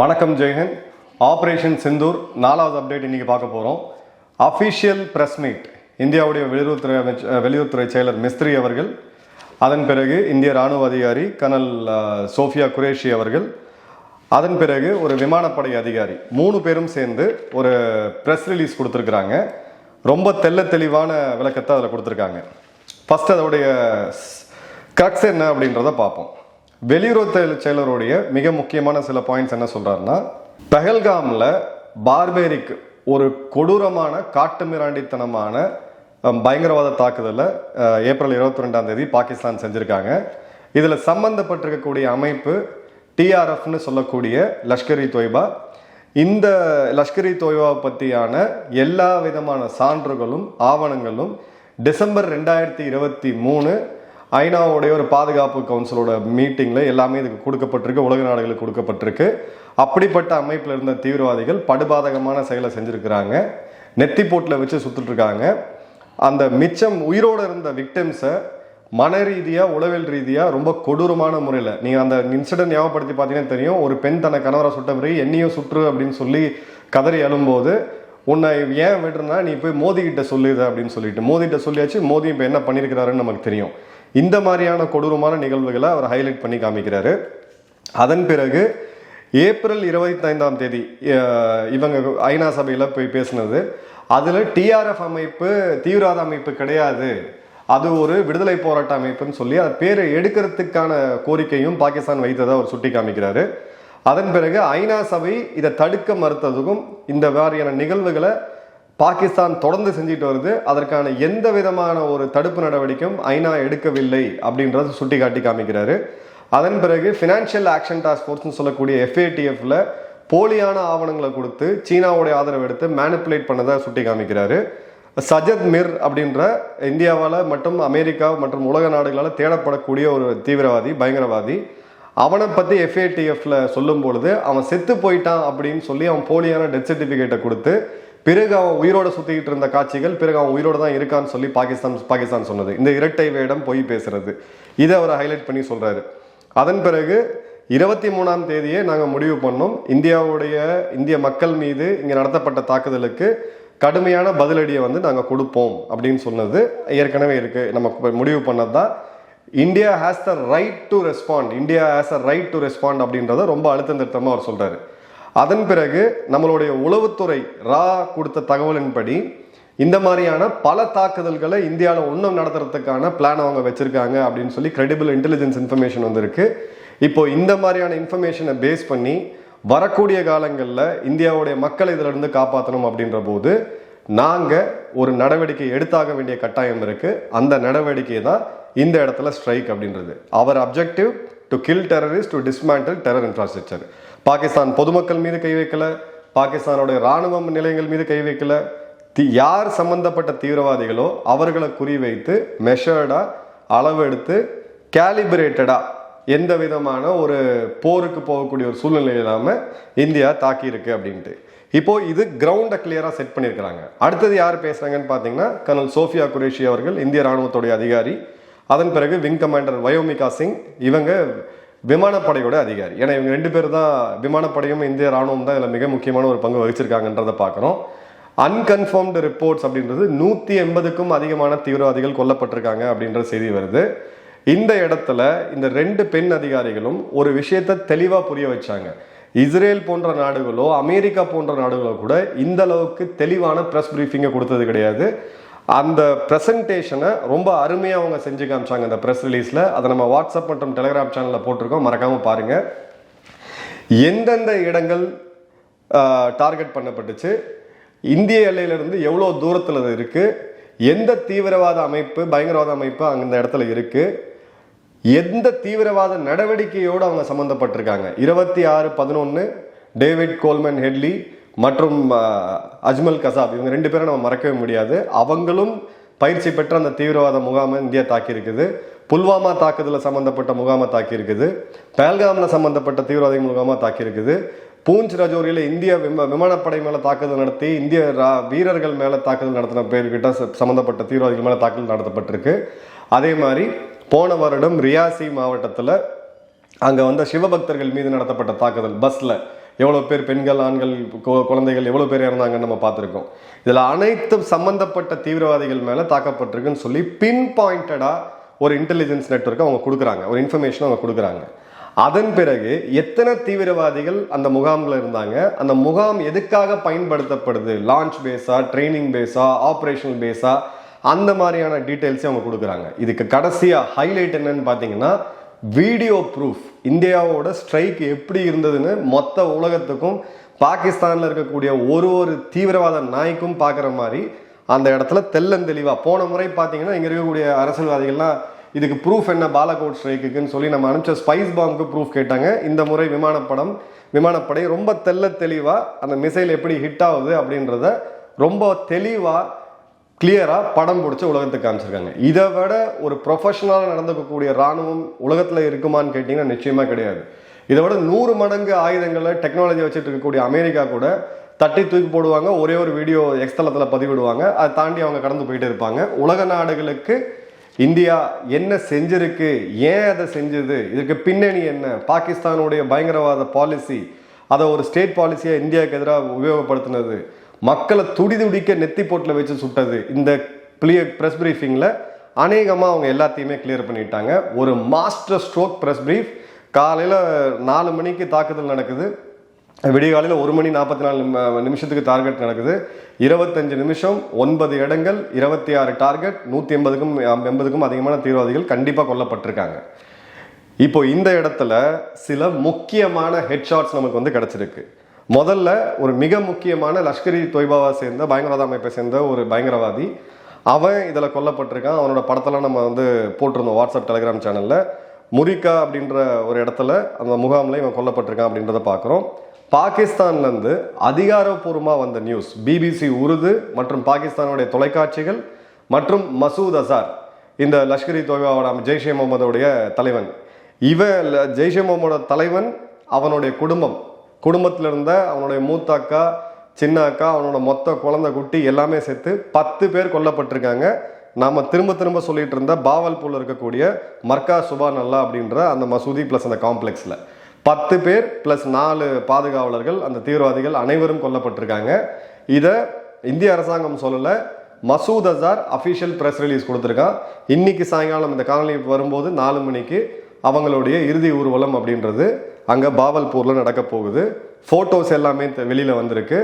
வணக்கம் ஜெயஹிந்த் ஆப்ரேஷன் சிந்தூர் நாலாவது அப்டேட் இன்னைக்கு பார்க்க போகிறோம் அஃபிஷியல் பிரஸ் மீட் இந்தியாவுடைய வெளியுறவுத்துறை அமைச்ச வெளியுறவுத்துறை செயலர் மிஸ்திரி அவர்கள் அதன் பிறகு இந்திய ராணுவ அதிகாரி கனல் சோஃபியா குரேஷி அவர்கள் அதன் பிறகு ஒரு விமானப்படை அதிகாரி. மூணு பேரும் சேர்ந்து ஒரு ப்ரெஸ் ரிலீஸ் கொடுத்துருக்குறாங்க. ரொம்ப தெள்ள தெளிவான விளக்கத்தை அதில் கொடுத்துருக்காங்க. ஃபஸ்ட் அதோடைய க்ரக்ஸ் என்ன அப்படின்றத பார்ப்போம். வெளியுறவு செயலருடைய மிக முக்கியமான சில பாயிண்ட்ஸ் என்ன சொல்றாருன்னா பெஹல்காமில் பார்பேரிக் ஒரு கொடூரமான காட்டுமிராண்டித்தனமான பயங்கரவாத தாக்குதலை ஏப்ரல் இருபத்தி ரெண்டாம் தேதி பாகிஸ்தான் செஞ்சுருக்காங்க. இதில் சம்பந்தப்பட்டிருக்கக்கூடிய அமைப்பு டிஆர்எஃப்னு சொல்லக்கூடிய லஷ்கர் இ தொய்பா. இந்த லஷ்கர் இ பற்றியான எல்லா விதமான சான்றுகளும் ஆவணங்களும் டிசம்பர் ரெண்டாயிரத்தி இருபத்தி மூணு ஐநாவுடைய ஒரு பாதுகாப்பு கவுன்சிலோட மீட்டிங்கில் எல்லாமே இதுக்கு கொடுக்கப்பட்டிருக்கு உலக நாடுகளுக்கு கொடுக்கப்பட்டிருக்கு. அப்படிப்பட்ட அமைப்பில் இருந்த தீவிரவாதிகள் படுபாதகமான செயலை செஞ்சுருக்கிறாங்க. நெத்தி போட்டில் வச்சு சுத்துட்டு இருக்காங்க அந்த மிச்சம் உயிரோடு இருந்த விக்டிம்ஸை மன ரீதியாக உளவியல் ரீதியாக ரொம்ப கொடூரமான முறையில் நீங்கள் அந்த இன்சிடென்ட் ஞாபகப்படுத்தி பார்த்தீங்கன்னா தெரியும். ஒரு பெண் தன்னை கணவரை சுட்ட பிறகு என்னையும் சுற்று அப்படின்னு சொல்லி கதறி எழும்போது உன்னை ஏன் விடுறனா நீ போய் மோதிக்கிட்ட சொல்லுது அப்படின்னு சொல்லிட்டு. மோதிகிட்ட சொல்லியாச்சு. மோதி இப்போ என்ன பண்ணியிருக்கிறாருன்னு நமக்கு தெரியும். இந்த மாதிரியான கொடூரமான நிகழ்வுகளை அவர் ஹைலைட் பண்ணி காமிக்கிறாரு. அதன் பிறகு ஏப்ரல் இருபத்தி ஐந்தாம் தேதி இவங்க ஐநா சபையில் போய் பேசினது. அதில் டிஆர்எஃப் அமைப்பு தீவிரவாத அமைப்பு கிடையாது. அது ஒரு விடுதலை போராட்ட அமைப்புன்னு சொல்லி அது பேரை எடுக்கிறதுக்கான கோரிக்கையும் பாகிஸ்தான் வைத்ததை அவர் சுட்டி காமிக்கிறாரு. அதன் பிறகு ஐநா சபை இதை தடுக்க மறுத்ததுக்கும் இந்த மாதிரியான நிகழ்வுகளை பாகிஸ்தான் தொடர்ந்து செஞ்சுட்டு வருது. அதற்கான எந்த விதமான ஒரு தடுப்பு நடவடிக்கையும் ஐநா எடுக்கவில்லை அப்படின்றத சுட்டி காட்டி காமிக்கிறாரு. அதன் பிறகு ஃபினான்ஷியல் ஆக்ஷன் டாஸ்க் ஃபோர்ஸ்னு சொல்லக்கூடிய எஃப்ஏடிஎஃப்ல போலியான ஆவணங்களை கொடுத்து சீனாவுடைய ஆதரவு எடுத்து மேனிப்புலேட் பண்ணதை சுட்டி காமிக்கிறாரு. சஜத் மிர் அப்படின்ற இந்தியாவால் மற்றும் அமெரிக்கா மற்றும் உலக நாடுகளால் தேடப்படக்கூடிய ஒரு தீவிரவாதி பயங்கரவாதி. அவனை பற்றி எஃப்ஏடிஎஃப்ல சொல்லும் பொழுது அவன் செத்து போயிட்டான் அப்படின்னு சொல்லி அவன் போலியான டெத் சர்டிஃபிகேட்டை கொடுத்து பிறகு அவன் உயிரோட சுத்திக்கிட்டு இருந்த காட்சிகள் பிறகு அவன் உயிரோட தான் இருக்கான்னு சொல்லி பாகிஸ்தான் பாகிஸ்தான் சொன்னது. இந்த இரட்டை வேடம் பொய் பேசுறது. இதை அவர் ஹைலைட் பண்ணி சொல்றாரு. அதன் பிறகு இருபத்தி மூணாம் தேதியே நாங்கள் முடிவு பண்ணோம். இந்தியாவுடைய இந்திய மக்கள் மீது இங்கே நடத்தப்பட்ட தாக்குதலுக்கு கடுமையான பதிலடியை வந்து நாங்கள் கொடுப்போம் அப்படின்னு சொன்னது ஏற்கனவே இருக்குது நம்ம முடிவு பண்ணது தான் India has the right to respond India has uh right to respond அப்படின்றத ரொம்ப அழுத்தம் திருத்தமாக அவர் சொல்கிறாரு அதன் பிறகு நம்மளுடைய உளவுத்துறை ரா கொடுத்த தகவலின்படி இந்த மாதிரியான பல தாக்குதல்களை இந்தியாவில் இன்னும் நடத்துறதுக்கான பிளான் அவங்க வச்சுருக்காங்க அப்படின்னு சொல்லி கிரெடிபிள் இன்டெலிஜென்ஸ் இன்ஃபர்மேஷன் வந்திருக்கு. இப்போ இந்த மாதிரியான இன்ஃபர்மேஷனை பேஸ் பண்ணி வரக்கூடிய காலங்களில் இந்தியாவுடைய மக்களை இதிலிருந்து காப்பாற்றணும் அப்படின்ற போது நாங்கள் ஒரு நடவடிக்கை எடுத்தாக வேண்டிய கட்டாயம் இருக்குது அந்த நடவடிக்கை தான் இந்த இடத்துல ஸ்ட்ரைக் அப்படின்றது. அவர் objective to kill terrorist to dismantle terror infrastructure Pakistan பொதுமக்கள் மீது கை வைக்கல பாகிஸ்தானுடைய இராணுவ நிலையங்கள் மீது கை வைக்கல. தி யார் சம்பந்தப்பட்ட தீவிரவாதிகளோ அவர்களை குறிவைத்து மெஷர்டாக அளவெடுத்து கேலிபரேட்டடாக எந்த விதமான ஒரு போருக்கு போகக்கூடிய ஒரு சூழ்நிலை இல்லாமல் இந்தியா தாக்கியிருக்கு அப்படின்ட்டு. இப்போ இது கிரவுண்டை கிளியராக செட் பண்ணியிருக்கிறாங்க. அடுத்தது யார் பேசுகிறாங்கன்னு பார்த்தீங்கன்னா கர்னல் சோஃபியா குரேஷி அவர்கள் இந்திய ராணுவத்துடைய அதிகாரி. அதன் பிறகு விங் கமாண்டர் வயோமிகா சிங் இவங்க விமானப்படையோட அதிகாரி. ஏன்னா இவங்க ரெண்டு பேர் தான் விமானப்படையும் இந்திய ராணுவம் தான் இதில் மிக முக்கியமான ஒரு பங்கு வகிச்சிருக்காங்கன்றதை பார்க்குறோம் அன்கன்ஃபார்ம்டு ரிப்போர்ட்ஸ் அப்படின்றது நூற்றி எண்பதுக்கும் அதிகமான தீவிரவாதிகள் கொல்லப்பட்டிருக்காங்க அப்படின்ற செய்தி வருது. இந்த இடத்துல இந்த ரெண்டு பெண் அதிகாரிகளும் ஒரு விஷயத்தை தெளிவாக புரிய வச்சாங்க. இஸ்ரேல் போன்ற நாடுகளோ அமெரிக்கா போன்ற நாடுகளோ கூட இந்த அளவுக்கு தெளிவான ப்ரெஸ் ப்ரீஃபிங்கை கொடுத்தது கிடையாது. அந்த ப்ரெசன்டேஷனை ரொம்ப அருமையாக அவங்க செஞ்சு காமிச்சாங்க அந்த ப்ரெஸ் ரிலீஸில் அதை நம்ம வாட்ஸ்அப் மற்றும் டெலிகிராம் சேனலில் போட்டிருக்கோம். மறக்காமல் பாருங்கள் எந்தெந்த இடங்கள் டார்கெட் பண்ணப்பட்டுச்சு? இந்திய எல்லையிலிருந்து எவ்வளோ தூரத்தில் அது இருக்குது எந்த தீவிரவாத அமைப்பு பயங்கரவாத அமைப்பு அங்கே இந்த இடத்துல இருக்குது எந்த தீவிரவாத நடவடிக்கையோடு அவங்க சம்மந்தப்பட்டிருக்காங்க இருபத்தி ஆறு பதினொன்று டேவிட் கோல்மன் ஹெட்லி மற்றும் அஜ்மல் கசாப் இவங்க ரெண்டு பேரும் நம்ம மறக்கவே முடியாது. அவங்களும் பயிற்சி பெற்ற அந்த தீவிரவாத முகாமை இந்தியா தாக்கியிருக்குது. புல்வாமா தாக்குதலில் சம்மந்தப்பட்ட முகாமை தாக்கியிருக்குது. பேல்காமில் சம்மந்தப்பட்ட தீவிரவாத முகாமாக தாக்கியிருக்குது. பூஞ்ச் ரஜோரியில் இந்திய விம விமானப்படை மேலே தாக்குதல் நடத்தி இந்திய ரா- வீரர்கள் மேலே தாக்குதல் நடத்தின பேர்கிட்ட ச- சம்மந்தப்பட்ட தீவிரவாதிகள் மேலே தாக்குதல் நடத்தப்பட்டிருக்கு. அதே மாதிரி போன வருடம் ரியாசி மாவட்டத்தில் அங்கே வந்த சிவபக்தர்கள் மீது நடத்தப்பட்ட தாக்குதல் பஸ்ஸில் எவ்வளோ பேர் பெண்கள் ஆண்கள் குழந்தைகள் எவ்வளோ பேர் இறந்தாங்கன்னு நம்ம பார்த்துருக்கோம். இதில் அனைத்து சம்பந்தப்பட்ட தீவிரவாதிகள் மேலே தாக்கப்பட்டிருக்குன்னு சொல்லி பின் பாயிண்டடாக ஒரு இன்டெலிஜென்ஸ் நெட்ஒர்க்கை அவங்க கொடுக்குறாங்க. ஒரு இன்ஃபர்மேஷன் அவங்க கொடுக்குறாங்க. அதன் பிறகு எத்தனை தீவிரவாதிகள் அந்த முகாமில் இருந்தாங்க அந்த முகாம் எதுக்காக பயன்படுத்தப்படுது? லான்ச் பேஸா ட்ரைனிங் பேஸா ஆப்ரேஷனல் பேஸா அந்த மாதிரியான டீட்டெயில்ஸே அவங்க கொடுக்குறாங்க. இதுக்கு கடைசியாக ஹைலைட் என்னன்னு பார்த்தீங்கன்னா வீடியோ ப்ரூஃப் இந்தியாவோட ஸ்ட்ரைக் எப்படி இருந்ததுன்னு மொத்த உலகத்துக்கும் பாகிஸ்தானில் இருக்கக்கூடிய ஒரு ஒரு தீவிரவாத நாய்க்கும் பார்க்குற மாதிரி அந்த இடத்துல தெள்ளந்தெளிவாக போன முறை பார்த்தீங்கன்னா இங்கே இருக்கக்கூடிய அரசியல்வாதிகள்லாம் இதுக்கு ப்ரூஃப் என்ன பாலகோட் ஸ்ட்ரைக்குன்னு சொல்லி நம்ம அனுப்பிச்ச ஸ்பைஸ் பாம்புக்கு ப்ரூஃப் கேட்டாங்க. இந்த முறை விமானப்படம் விமானப்படை ரொம்ப தெள்ள தெளிவாக அந்த மிசைல் எப்படி ஹிட் ஆகுது அப்படின்றத ரொம்ப தெளிவாக கிளியராக படம் பிடிச்சி உலகத்துக்கு காமிச்சிருக்காங்க. இதை விட ஒரு ப்ரொஃபஷனலாக நடந்துக்கக்கூடிய ராணுவம் உலகத்தில் இருக்குமான்னு கேட்டிங்கன்னா நிச்சயமாக கிடையாது. இதை விட நூறு மடங்கு ஆயுதங்களை டெக்னாலஜி வச்சுட்டு இருக்கக்கூடிய அமெரிக்கா கூட தட்டி தூக்கி போடுவாங்க. ஒரே ஒரு வீடியோ எக்ஸ்தலத்தில் பதிவிடுவாங்க. அதை தாண்டி அவங்க கடந்து போயிட்டு இருப்பாங்க. உலக நாடுகளுக்கு இந்தியா என்ன செஞ்சிருக்கு? ஏன் அதை செஞ்சது? இதுக்கு பின்னணி என்ன? பாகிஸ்தானுடைய பயங்கரவாத பாலிசி அதை ஒரு ஸ்டேட் பாலிசியை இந்தியாவுக்கு எதிராக உபயோகப்படுத்தினது. மக்களை துடி துடிக்க நெத்தி போட்டில் வச்சு சுட்டது. இந்த கிளிய ப்ரெஸ் பிரீஃபிங்கில் அநேகமாக அவங்க எல்லாத்தையுமே கிளியர் பண்ணிட்டாங்க. ஒரு மாஸ்டர் ஸ்ட்ரோக் ப்ரெஸ் பிரீஃப் காலையில் நாலு மணிக்கு தாக்குதல் நடக்குது. விடியகாலையில் ஒரு மணி நாற்பத்தி நாலு நிமிஷத்துக்கு டார்கெட் நடக்குது. இருபத்தஞ்சு நிமிஷம் ஒன்பது இடங்கள் இருபத்தி ஆறு டார்கெட் நூற்றி எண்பதுக்கும் எண்பதுக்கும் அதிகமான தீவிரவாதிகள் கண்டிப்பாக கொல்லப்பட்டிருக்காங்க. இப்போ இந்த இடத்துல சில முக்கியமான ஹெட்ஷாட்ஸ் நமக்கு வந்து கிடச்சிருக்கு. முதல்ல ஒரு மிக முக்கியமான லஷ்கரி தொய்பாவை சேர்ந்த பயங்கரவாத அமைப்பை சேர்ந்த ஒரு பயங்கரவாதி. அவன் இதில் கொல்லப்பட்டிருக்கான். அவனோட படத்தெல்லாம் நம்ம வந்து போட்டிருந்தோம் வாட்ஸ்அப் டெலிகிராம் சேனலில். முரிக்கா அப்படின்ற ஒரு இடத்துல அந்த முகாமில் இவன் கொல்லப்பட்டிருக்கான் அப்படின்றத பார்க்குறோம் பாகிஸ்தான்லேருந்து அதிகாரப்பூர்வமாக வந்த நியூஸ் பிபிசி உருது மற்றும் பாகிஸ்தானுடைய தொலைக்காட்சிகள் மற்றும் மசூத் அசார் இந்த லஷ்கரி தொய்பாவோட ஜெய்ஷே முகமதுடைய தலைவன். இவன் ஜெய்ஷே முகமதோட தலைவன் அவனுடைய குடும்பம் குடும்பத்தில் இருந்த அவனுடைய மூத்த அக்கா சின்ன அக்கா அவனோட மொத்த குழந்தை குட்டி எல்லாமே சேர்த்து பத்து பேர் கொல்லப்பட்டிருக்காங்க. நாம் திரும்ப திரும்ப சொல்லிட்டு இருந்த பாவல்பூரில் இருக்கக்கூடிய மர்கா சுபான் அல்லா அப்படின்ற அந்த மசூதி ப்ளஸ் அந்த காம்ப்ளெக்ஸில் பத்து பேர் ப்ளஸ் நாலு பாதுகாவலர்கள் அந்த தீவிரவாதிகள் அனைவரும் கொல்லப்பட்டிருக்காங்க. இதை இந்திய அரசாங்கம் சொல்லலை Masood Azhar official press release கொடுத்துருக்கான். இன்னைக்கு சாயங்காலம் இந்த காணொலி வரும்போது நாலு மணிக்கு அவங்களுடைய இறுதி ஊர்வலம் அப்படின்றது. அங்கே பாவல்பூரில் நடக்க போகுது. ஃபோட்டோஸ் எல்லாமே வெளியில் வந்திருக்கு.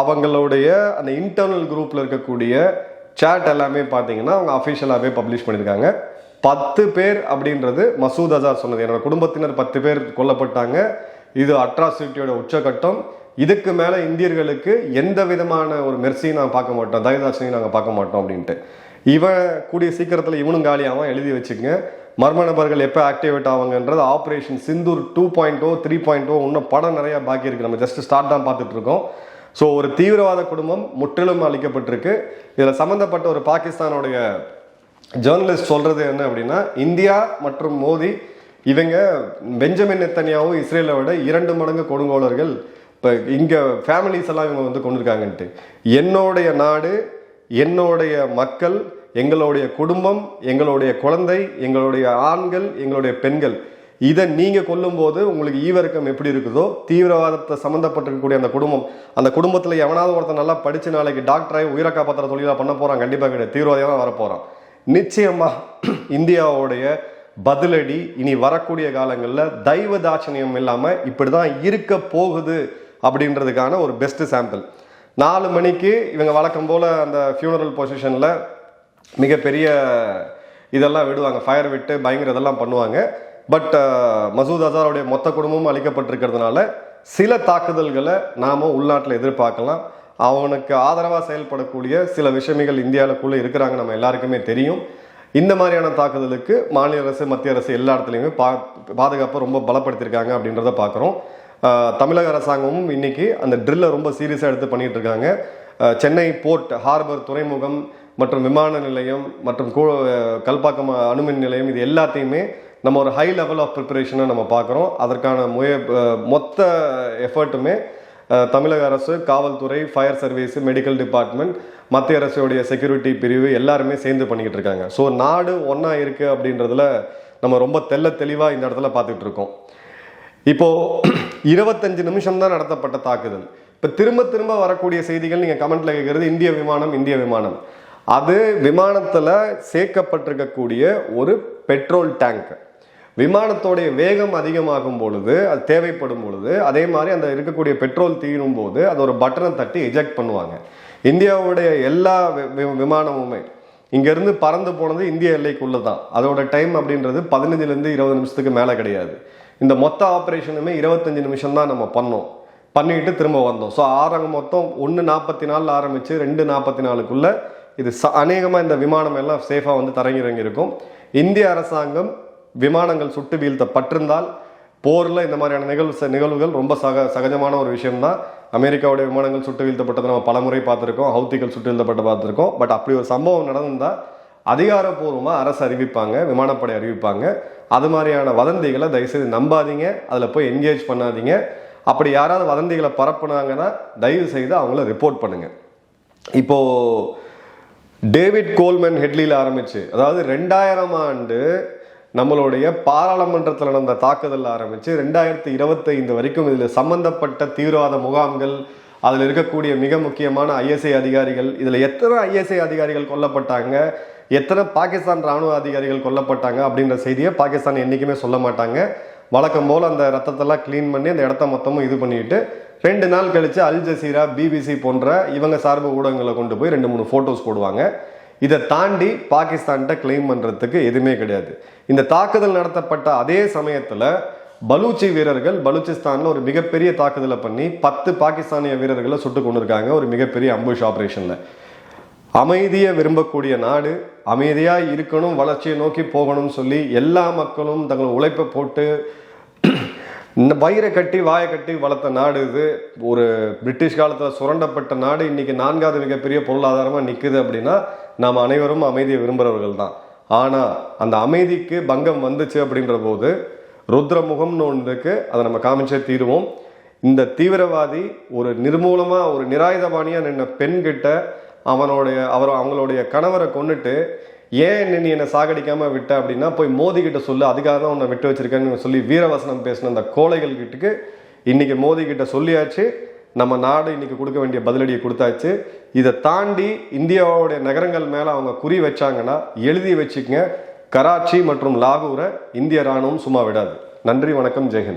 அவங்களுடைய அந்த இன்டர்னல் குரூப்பில் இருக்கக்கூடிய சேட் எல்லாமே பார்த்தீங்கன்னா அவங்க அஃபிஷியலாகவே பப்ளிஷ் பண்ணியிருக்காங்க. பத்து பேர் அப்படின்றது மசூத் அசார் சொன்னது. என்னோட குடும்பத்தினர் பத்து பேர் கொல்லப்பட்டாங்க. இது அட்ராசிட்டியோட உச்சகட்டம். இதுக்கு மேலே இந்தியர்களுக்கு எந்த விதமான ஒரு மெர்சியும் நாங்கள் பார்க்க மாட்டோம். தயதாட்சணையும் நாங்கள் பார்க்க மாட்டோம் அப்படின்ட்டு. இவன் கூடிய சீக்கிரத்தில் இவனும் காலியாகவும் எழுதி வச்சுக்கங்க. மர்ம நபர்கள் எப்போ activate ஆவாங்கன்றது operation Sindoor two point O three point O இன்னும் படம் நிறையா பாக்கி இருக்குது நம்ம ஜஸ்ட் ஸ்டார்ட் தான் பார்த்துட்டு இருக்கோம். ஸோ ஒரு தீவிரவாத குடும்பம் முற்றிலும் அளிக்கப்பட்டிருக்கு இதில் சம்மந்தப்பட்ட ஒரு பாகிஸ்தானுடைய ஜேர்னலிஸ்ட் சொல்கிறது என்ன அப்படின்னா இந்தியா மற்றும் மோடி இவங்க பெஞ்சமின் நெத்தனியாவும் இஸ்ரேலை விட இரண்டு மடங்கு கொடுங்கோலர்கள் இப்போ இங்கே ஃபேமிலிஸ் எல்லாம் இவங்க வந்து கொண்டிருக்காங்கன்ட்டு. என்னுடைய நாடு என்னுடைய மக்கள் எங்களுடைய குடும்பம் எங்களுடைய குழந்தை எங்களுடைய ஆண்கள் எங்களுடைய பெண்கள். இதை நீங்கள் கொல்லும்போது உங்களுக்கு ஈவரக்கம் எப்படி இருக்குதோ தீவிரவாதத்தை சம்மந்தப்பட்டிருக்கக்கூடிய அந்த குடும்பம் அந்த குடும்பத்தில் எவனாவது ஒருத்தன் நல்லா படித்து நாளைக்கு டாக்டராகி உயிரை காப்பாற்றுற தொழிலாக பண்ண போகிறான் கண்டிப்பாக கிடையாது. தீவிரவாதியாக தான் வரப்போகிறான் நிச்சயமாக இந்தியாவுடைய பதிலடி இனி வரக்கூடிய காலங்களில் தெய்வ தாட்சணியம் இல்லாமல் இப்படி தான் இருக்க போகுது அப்படின்றதுக்கான ஒரு பெஸ்ட்டு சாம்பிள் நாலு மணிக்கு இவங்க வழக்கம் போல் அந்த ஃபியூனரல் பொசிஷனில் மிகப்பெரிய இதெல்லாம் விடுவாங்க ஃபயர் விட்டு பயங்கர இதெல்லாம் பண்ணுவாங்க பட் uh, மசூத் அசாருடைய மொத்த குடும்பமும் அளிக்கப்பட்டிருக்கிறதுனால சில தாக்குதல்களை நாம உள்நாட்டில் எதிர்பார்க்கலாம். அவனுக்கு ஆதரவாக செயல்படக்கூடிய சில விஷமிகள் இந்தியாவுக்குள்ளே இருக்கிறாங்க நம்ம எல்லாருக்குமே தெரியும். இந்த மாதிரியான தாக்குதலுக்கு மாநில அரசு மத்திய அரசு எல்லா இடத்துலையுமே பா பாதுகாப்பை ரொம்ப பலப்படுத்தியிருக்காங்க அப்படின்றத பார்க்குறோம் தமிழக அரசாங்கமும் இன்னைக்கு அந்த ட்ரில்லை ரொம்ப சீரியஸாக எடுத்து பண்ணிகிட்டு இருக்காங்க. சென்னை போர்ட் ஹார்பர் துறைமுகம் மற்றும் விமான நிலையம் மற்றும் கூ கல்பாக்கம் அணுமின் நிலையம் இது எல்லாத்தையுமே நம்ம ஒரு ஹை லெவல் ஆஃப் ப்ரிப்பரேஷனை நம்ம பார்க்குறோம். அதற்கான முய மொத்த எஃபர்ட்டுமே தமிழக அரசு காவல்துறை ஃபயர் சர்வீஸ் மெடிக்கல் டிபார்ட்மெண்ட் மத்திய அரசுடைய செக்யூரிட்டி பிரிவு எல்லாருமே சேர்ந்து பண்ணிக்கிட்டு இருக்காங்க. ஸோ நாடு ஒன்றா இருக்குது அப்படின்றதுல நம்ம ரொம்ப தெல்ல தெளிவாக இந்த இடத்துல பார்த்துக்கிட்டு இருக்கோம். இப்போது இருபத்தஞ்சு நிமிஷம் தான் நடத்தப்பட்ட தாக்குதல். இப்போ திரும்ப திரும்ப வரக்கூடிய செய்திகள் நீங்கள் கமெண்ட்டில் கேட்குறது இந்திய விமானம் இந்திய விமானம். அது விமானத்தில் சேர்க்கப்பட்டிருக்கக்கூடிய ஒரு பெட்ரோல் டேங்க். விமானத்தோடைய வேகம் அதிகமாகும் பொழுது அது தேவைப்படும் பொழுது அதே மாதிரி அந்த இருக்கக்கூடிய பெட்ரோல் தீரும் போது அது ஒரு பட்டனை தட்டி எஜெக்ட் பண்ணுவாங்க. இந்தியாவுடைய எல்லா விமானமுமே இங்கேருந்து பறந்து போனது இந்திய எல்லைக்குள்ளே தான். அதோட டைம் அப்படின்றது பதினஞ்சுலேருந்து இருபது நிமிஷத்துக்கு மேலே கிடையாது. இந்த மொத்த ஆப்ரேஷனுமே இருபத்தஞ்சி நிமிஷம் தான் நம்ம பண்ணோம். பண்ணிட்டு திரும்ப வந்தோம். ஸோ ஆரங்க மொத்தம் ஒன்று நாற்பத்தி நாலில் ஆரம்பித்து ரெண்டு நாற்பத்தி நாலுக்குள்ளே இது ச அநேகமாக இந்த விமானம் எல்லாம் சேஃபாக வந்து தரங்கிறங்கி இருக்கும் இந்திய அரசாங்கம் விமானங்கள் சுட்டு வீழ்த்தப்பட்டிருந்தால் போரில் இந்த மாதிரியான நிகழ்வு நிகழ்வுகள் ரொம்ப சக சகஜமான ஒரு விஷயம்தான். அமெரிக்காவுடைய விமானங்கள் சுட்டு வீழ்த்தப்பட்டதை நம்ம பலமுறை பார்த்துருக்கோம். ஹவுத்திகள் சுட்டு வீழ்த்தப்பட்டு பார்த்துருக்கோம். பட் அப்படி ஒரு சம்பவம் நடந்திருந்தால் அதிகாரப்பூர்வமாக அரசு அறிவிப்பாங்க விமானப்படை அறிவிப்பாங்க. அது மாதிரியான வதந்திகளை தயவுசெய்து நம்பாதீங்க. அதில் போய் என்கேஜ் பண்ணாதீங்க. அப்படி யாராவது வதந்திகளை பரப்புனாங்கன்னா தயவு செய்து அவங்கள ரிப்போர்ட் பண்ணுங்கள் இப்போது டேவிட் கோல்மேன் ஹெட்லியில் ஆரம்பிச்சு. அதாவது ரெண்டாயிரம் ஆண்டு நம்மளுடைய பாராளுமன்றத்தில் நடந்த தாக்குதல் ஆரம்பித்து ரெண்டாயிரத்தி இருபத்தைந்து வரைக்கும் இதில் சம்பந்தப்பட்ட தீவிரவாத முகாம்கள் அதில் இருக்கக்கூடிய மிக முக்கியமான ஐஎஸ்ஐ அதிகாரிகள் இதில் எத்தனை ஐஎஸ்ஐ அதிகாரிகள் கொல்லப்பட்டாங்க எத்தனை பாகிஸ்தான் ராணுவ அதிகாரிகள் கொல்லப்பட்டாங்க அப்படின்ற செய்தியை பாகிஸ்தான் என்றைக்குமே சொல்ல மாட்டாங்க. வழக்கம் போல் அந்த ரத்தத்தெல்லாம் க்ளீன் பண்ணி அந்த இடத்த மொத்தமும் இது பண்ணிட்டு ரெண்டு நாள் கழிச்சு அல் ஜசீரா பிபிசி போன்ற இவங்க சார்பு ஊடகங்களை கொண்டு போய் ரெண்டு மூணு ஃபோட்டோஸ் போடுவாங்க. இதை தாண்டி பாகிஸ்தான்கிட்ட கிளைம் பண்ணுறதுக்கு எதுவுமே கிடையாது. இந்த தாக்குதல் நடத்தப்பட்ட அதே சமயத்தில் பலூச்சி வீரர்கள் பலூச்சிஸ்தானில் ஒரு மிகப்பெரிய தாக்குதலை பண்ணி பத்து பாகிஸ்தானிய வீரர்களை சுட்டு கொண்டிருக்காங்க ஒரு மிகப்பெரிய அம்புஷ் ஆப்ரேஷனில் அமைதியை விரும்பக்கூடிய நாடு அமைதியாக இருக்கணும் வளர்ச்சியை நோக்கி போகணும்னு சொல்லி எல்லா மக்களும் தங்கள் உழைப்பை போட்டு இந்த வயிறை கட்டி வாயை கட்டி வளர்த்த நாடு இது. ஒரு பிரிட்டிஷ் காலத்தில் சுரண்டப்பட்ட நாடு இன்னைக்கு நான்காவது மிகப்பெரிய பொருளாதாரமாக நிற்குது அப்படின்னா நாம் அனைவரும் அமைதியை விரும்புகிறவர்கள் தான் ஆனால் அந்த அமைதிக்கு பங்கம் வந்துச்சு அப்படின்ற போது ருத்ரமுகம்னு ஒன்று அதை நம்ம காமிச்சே தீருவோம். இந்த தீவிரவாதி ஒரு நிர்மூலமாக ஒரு நிராயுதபாணியாக நின்ன பெண்கிட்ட அவனுடைய அவர் அவங்களுடைய கணவரை கொண்டுட்டு ஏன் நீ என்னை சாகடிக்காம விட்ட அப்படின்னா போய் மோதி கிட்ட சொல்லு அதுக்காக தான் உன்னை விட்டு வச்சிருக்கேன்னு சொல்லி வீரவசனம் பேசின அந்த கோழைகள் கிட்டக்கு இன்னைக்கு மோதி கிட்ட சொல்லியாச்சு. நம்ம நாடு இன்னைக்கு கொடுக்க வேண்டிய பதிலடியை கொடுத்தாச்சு. இதை தாண்டி இந்தியாவுடைய நகரங்கள் மேலே அவங்க குறி வச்சாங்கன்னா எழுதி வச்சுக்கங்க. கராச்சி மற்றும் லாகூரை இந்திய ராணுவம் சும்மா விடாது. நன்றி வணக்கம் ஜெயஹிந்த்.